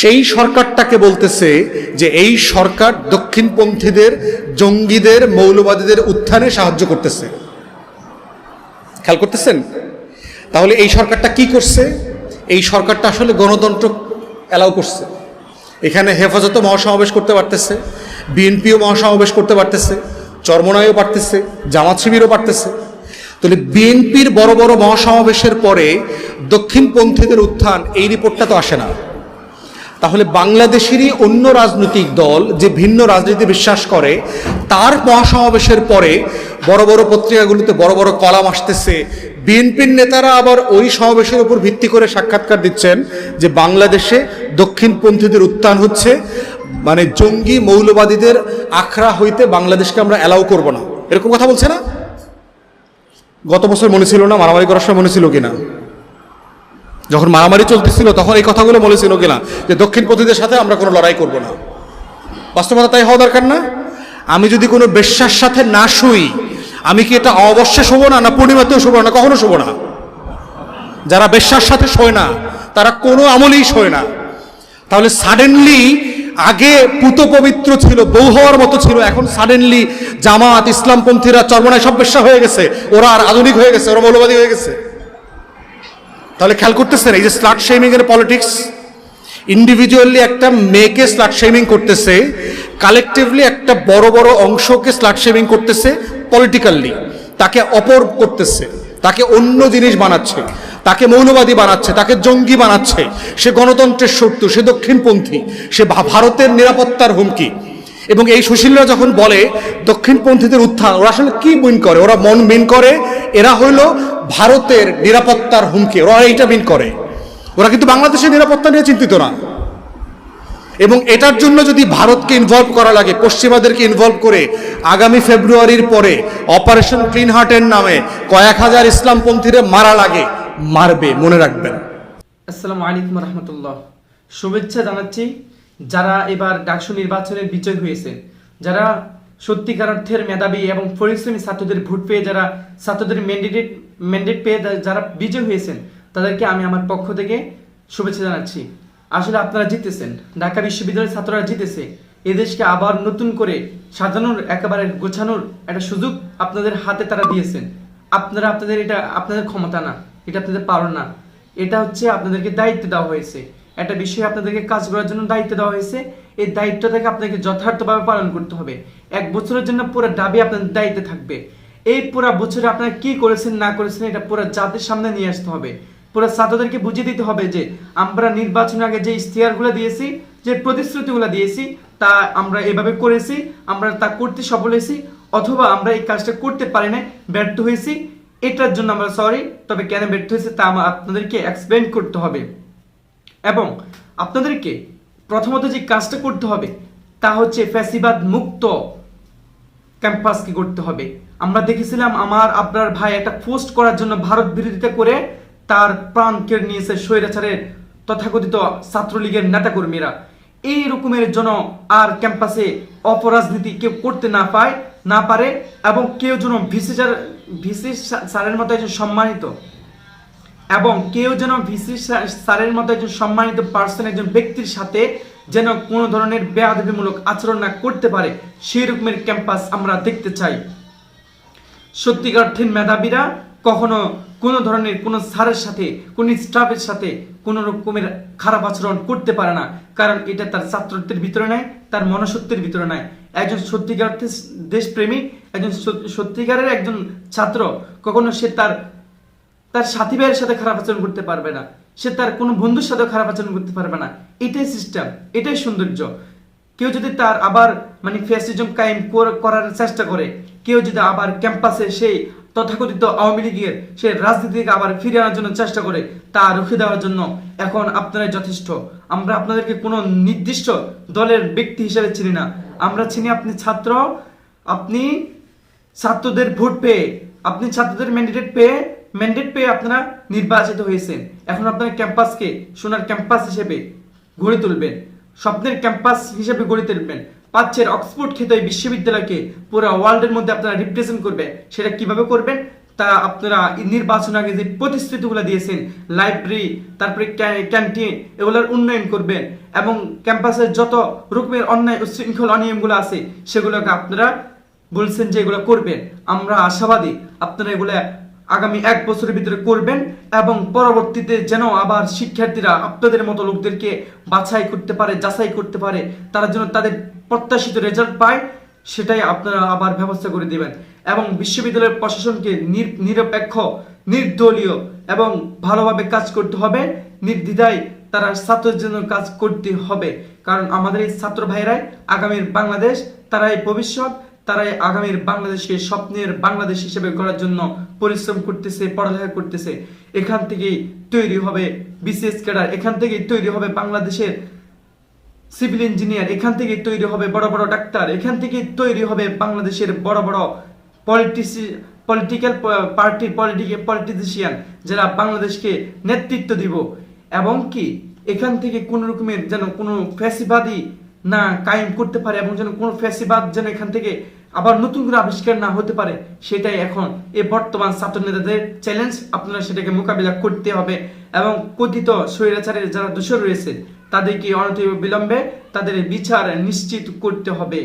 সেই সরকারটাকে বলতেছে যে এই সরকার দক্ষিণপন্থীদের, জঙ্গিদের, মৌলবাদীদের উত্থানে সাহায্য করতেছে। খেয়াল করতেছেন? তাহলে এই সরকারটা কি করছে? এই সরকারটা আসলে গণতন্ত্র অ্যালাউ করছে। এখানে হেফাজত মহাসমাবেশ করতে পারতেছে, বিএনপিও মহাসমাবেশ করতে পারতেছে চরমনায়ও পারতেছে, জামাত শিবিরও পারতেছে। তাহলে বিএনপির বড় বড় মহাসমাবেশের পরে দক্ষিণপন্থীদের উত্থান, এই রিপোর্টটা তো আসে না। তাহলে বাংলাদেশেরই অন্য রাজনৈতিক দল যে ভিন্ন রাজনীতি বিশ্বাস করে, তার মহাসমাবেশের পরে বড় বড় পত্রিকাগুলোতে বড় বড় কলাম আসতেছে। বিএনপির নেতারা আবার ওই সমাবেশের উপর ভিত্তি করে সাক্ষাৎকার দিচ্ছেন যে বাংলাদেশে দক্ষিণপন্থীদের উত্থান হচ্ছে মানে জঙ্গি মৌলবাদীদের আখড়া হইতে বাংলাদেশকে আমরা অ্যালাউ করব না। এরকম কথা বলছে না? গত বছর মনে ছিল না, মারামারি করার সময় মনে ছিল কিনা? যখন মারামারি চলতেছিল, তখন এই কথাগুলো বলেছিল কিনা? যে দক্ষিণপন্থীদের সাথে আমরা কোনো লড়াই করব না। বাস্তবতা তাই হওয়া দরকার না? আমি যদি কোনো বেশ্যার সাথে না শুই, আমি কি এটা অবশ্যই শোবো না না পূর্ণিমাতেও শোবো না কখনো শোবো না? যারা বেশ্যার সাথে শোয় না, তারা কোনো আমলেই শোয় না। তাহলে সাডেনলি আগে পুত পবিত্র ছিল, বউ হওয়ার মতো ছিল, এখন সাডেনলি জামাত, ইসলামপন্থীরা, চর্মনায় সব বেশ্যা হয়ে গেছে। ওরা আর আধুনিক হয়ে গেছে, ওরা মৌলবাদী হয়ে গেছে। তাহলে খেয়াল করতেছেন, এই যে স্লাট শেমিং এর পলিটিক্স ইন্ডিভিজুয়ালি একটা মেয়েকে স্লাট শেমিং করতেছে কালেকটিভলি একটা বড় বড় অংশকে স্লাট শেমিং করতেছে পলিটিক্যালি তাকে অপর করতেছে, তাকে অন্য জিনিস বানাচ্ছে, তাকে মৌলবাদী বানাচ্ছে, তাকে জঙ্গি বানাচ্ছে। সে গণতন্ত্রের শত্রু, সে দক্ষিণপন্থী, সে ভারতের নিরাপত্তার হুমকি। এবং এই সুশীলরা যখন বলে দক্ষিণপন্থীদের উত্থান, ওরা আসলে কি মিন করে? ওরা মন মিন করে? এরা হইল ভারতের নিরাপত্তার হুমকি। ওরা এইটা মিন করে। ওরা কিন্তু বাংলাদেশের নিরাপত্তা নিয়ে চিন্তিত না। এবং এটার জন্য যদি ভারতকে ইনভলভ করা লাগে, পশ্চিমাদেরকে ইনভলভ করে, আগামী ফেব্রুয়ারির পরে অপারেশন ক্লিন হার্টের নামে কয়েক হাজার ইসলামপন্থীরা মারা লাগে, মারবে, মনে রাখবেন। আসসালামু আলাইকুম রহমতুল্লাহ। শুভেচ্ছা জানাচ্ছি যারা এবার ডাকসু নির্বাচনের বিজয় হয়েছে, যারা সত্যিকার অর্থের মেধাবী এবং পরিশ্রমী ছাত্রদের ভোট পেয়ে যারা ছাত্রদের ম্যান্ডেট ম্যান্ডেট পেয়ে যারা বিজয় হয়েছেন, তাদেরকে আমি আমার পক্ষ থেকে শুভেচ্ছা জানাচ্ছি। আসলে আপনারা জিতেছেন। ঢাকা বিশ্ববিদ্যালয়ের ছাত্ররা জিতেছে। এদেশকে আবার নতুন করে সাজানোর, একেবারে গোছানোর একটা সুযোগ আপনাদের হাতে তারা দিয়েছেন। আপনারা আপনাদের এটা, আপনাদের ক্ষমতা না, এটা আপনাদের পারো না। এটা হচ্ছে আপনাদেরকে দায়িত্ব দেওয়া হয়েছে। একটা বিষয়ে আপনাদেরকে কাজ করার জন্য দায়িত্ব দেওয়া হয়েছে। এই দায়িত্বটাকে আপনাকে যথার্থভাবে পালন করতে হবে। এক বছরের জন্য পুরো দাবি আপনাদের দায়িত্বে থাকবে। এই পুরো বছরে আপনারা কি করেছেন, না করেছেন, এটা পুরো জাতির সামনে নিয়ে আসতে হবে। পুরো ছাত্রদেরকে বুঝিয়ে দিতে হবে যে, আমরা নির্বাচনের আগে যে ইশতেহারগুলো দিয়েছি, যে প্রতিশ্রুতিগুলো দিয়েছি, তা আমরা এভাবে করেছি, আমরা তা করতে সফল হয়েছি, অথবা আমরা এই কাজটা করতে পারি না ব্যর্থ হয়েছি, এটার জন্য আমরা সরি তবে কেন ব্যর্থ হয়েছে তা আমার আপনাদেরকে এক্সপ্লেন করতে হবে। এবং আপনাদেরকে প্রথমত যে কাজটা করতে হবে, তা হচ্ছে ফ্যাসিবাদ মুক্ত ক্যাম্পাসকে করতে হবে। আমরা দেখেছিলাম আমার আপনার ভাই একটা পোস্ট করার জন্য ভারত বিরোধিতা করে তার প্রাণ কেড়ে নিয়েছে স্বৈরাচারের তথাকথিত ছাত্রলীগের নেতাকর্মীরা। এই রকমের জন্য আর ক্যাম্পাসে অপরাজনীতি কেউ করতে না পায়, না পারে, এবং কেউ যেন ভিসি স্যার ভিসি স্যারের মতো একজন সম্মানিত এবং কেউ যেন ভিসি স্যারের মতো একজন সম্মানিত পার্সন একজন ব্যক্তির সাথে যেন কোনো ধরনের বেয়াদবিমূলক আচরণ না করতে পারে, সেই রকমের ক্যাম্পাস আমরা দেখতে চাই। সত্যিকার মেধাবীরা কখনো কোনো ধরনের কোনো স্যারের সাথে, কোনো স্টাফের সাথে কোনো রকমের খারাপ আচরণ করতে পারে না, কারণ এটা তার ছাত্রত্বের ভিতরে নাই, তার মনসত্বের ভিতরে নাই। একজন সত্যিকার অর্থে দেশপ্রেমিক একজন সত- সত্যিকারের একজন ছাত্র, কখনো সে তার তার সাথী ভাইয়ের সাথে খারাপ আচরণ করতে পারবে না। সে তার কোনো বন্ধুর সাথে খারাপ আচরণ করতে পারবে না। এটাই সিস্টেম এটাই সৌন্দর্য। কেউ যদি তার আবার মানে ফ্যাসিজম কায়েম করার চেষ্টা করে, কেউ যদি আবার ক্যাম্পাসে সেই তথাকথিত আওয়ামী লীগের সে রাজনীতিকে আবার ফিরে আনার জন্য চেষ্টা করে, তা রুখে দেওয়ার জন্য এখন আপনারাই যথেষ্ট। আমরা আপনাদেরকে কোনো নির্দিষ্ট দলের ব্যক্তি হিসেবে চিনি না। আমরা চিনি আপনি ছাত্র, আপনি ছাত্রদের ভোট পেয়ে, আপনি ছাত্রদের ম্যান্ডেট পেয়ে ম্যান্ডেট পেয়ে আপনারা নির্বাচিত হয়েছেন। এখন আপনারা ক্যাম্পাসকে সোনার ক্যাম্পাস হিসেবে গড়ে তুলবেন। স্বপ্নের ক্যাম্পাস হিসেবে গড়ে তুলবেন। পাচ্ছের অক্সফোর্ড এই বিশ্ববিদ্যালয়কে পুরো ওয়ার্ল্ডের মধ্যে আপনারা রিপ্রেজেন্ট করবেন। সেটা কীভাবে করবেন? তা আপনারা নির্বাচন আগে যে প্রতিশ্রুতিগুলো দিয়েছেন লাইব্রেরি তারপরে ক্যান্টিন এগুলোর উন্নয়ন করবেন এবং ক্যাম্পাসের যত রকমের অন্যায় উশৃঙ্খল অনিয়মগুলো আছে, সেগুলোকে আপনারা বলছেন যে এগুলো করবেন। আমরা আশাবাদী আপনারা এগুলো আগামী এক বছরের ভিতরে করবেন এবং পরবর্তীতে যেন আবার শিক্ষার্থীরা আপনাদের মতো লোকদেরকে বাছাই করতে পারে, যাচাই করতে পারে, তারা যেন তাদের প্রত্যাশিত রেজাল্ট পায়, সেটাই আপনারা আবার ব্যবস্থা করে দেবেন। এবং বিশ্ববিদ্যালয়ের প্রশাসনকে নির- নিরপেক্ষ, নির্দলীয় এবং ভালোভাবে কাজ করতে হবে, নির্দ্বিধায় তারা ছাত্রের জন্য কাজ করতে হবে। কারণ আমাদের এই ছাত্র ভাইরাই আগামীর বাংলাদেশ, তারাই ভবিষ্যৎ তারাই আগামীর বাংলাদেশকে স্বপ্নের বাংলাদেশ হিসেবে গড়ার জন্য পরিশ্রম করতেছে, পড়ালেখা করতেছে। এখান থেকেই তৈরি হবে বিসিএস ক্যাডার, এখান থেকেই তৈরি হবে বাংলাদেশের সিভিল ইঞ্জিনিয়ার, এখান থেকে তৈরি হবে বড় বড় ডাক্তার, এখান থেকে তৈরি হবে বাংলাদেশের বড় বড় পলিটিসি, পলিটিক্যাল পার্টির পলিটিক্যাল পলিটিশিয়ান যারা বাংলাদেশকে নেতৃত্ব দিব। এবং কি এখান থেকে কোন রকমের যেন কোনো ফ্যাসিবাদী না কায়েম করতে পারে এবং যেন কোনো ফ্যাসিবাদ যেন এখান থেকে আবার নতুন করে আবিষ্কার না হতে পারে, সেটাই এখন। এ বর্তমান ছাত্র নেতাদের চ্যালেঞ্জ আপনারা সেটাকে মোকাবিলা করতে হবে। এবং কথিত স্বৈরাচারের যারা দোষর রয়েছে, তাদেরকে অনতি বিলম্বে তাদের বিচার নিশ্চিত করতে হবে।